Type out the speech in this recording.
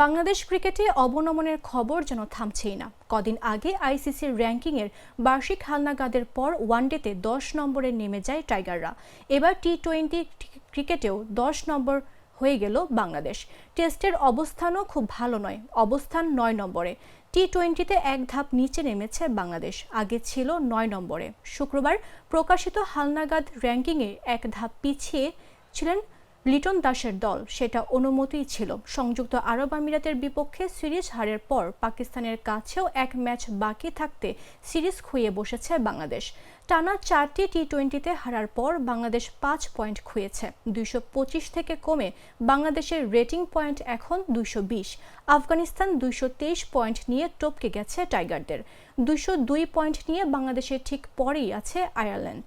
বাংলাদেশ ক্রিকেটে অবনমনের খবর যেন থামছেই না। কদিন আগে আইসিসির র্যাঙ্কিংয়ের বার্ষিক হালনাগাদের পর ওয়ানডেতে দশ নম্বরে নেমে যায় টাইগাররা। এবার টি টোয়েন্টি ক্রিকেটেও দশ নম্বর হয়ে গেল বাংলাদেশ। টেস্টের অবস্থানও খুব ভালো নয়, অবস্থান নয় নম্বরে। টি টোয়েন্টিতে এক ধাপ নিচে নেমেছে বাংলাদেশ, আগে ছিল নয় নম্বরে। শুক্রবার প্রকাশিত হালনাগাদ র্যাঙ্কিংয়ে এক ধাপ পিছিয়ে ছিলেন লিটন দাসের দল সেটা অনুমতিই ছিল। সংযুক্ত আরব আমিরাতের বিপক্ষে সিরিজ হারের পর পাকিস্তানের কাছেও এক ম্যাচ বাকি থাকতে সিরিজ খুঁয়ে বসেছে বাংলাদেশ। টানা চারটি টি টোয়েন্টিতে হারার পর বাংলাদেশ পাঁচ পয়েন্ট খুঁয়েছে দুইশো পঁচিশ থেকে কমে বাংলাদেশের রেটিং পয়েন্ট এখন দুইশো বিশ। আফগানিস্তান দুইশো তেইশ পয়েন্ট নিয়ে টপকে গেছে টাইগারদের। দুইশো দুই পয়েন্ট নিয়ে বাংলাদেশের ঠিক পরেই আছে আয়ারল্যান্ড।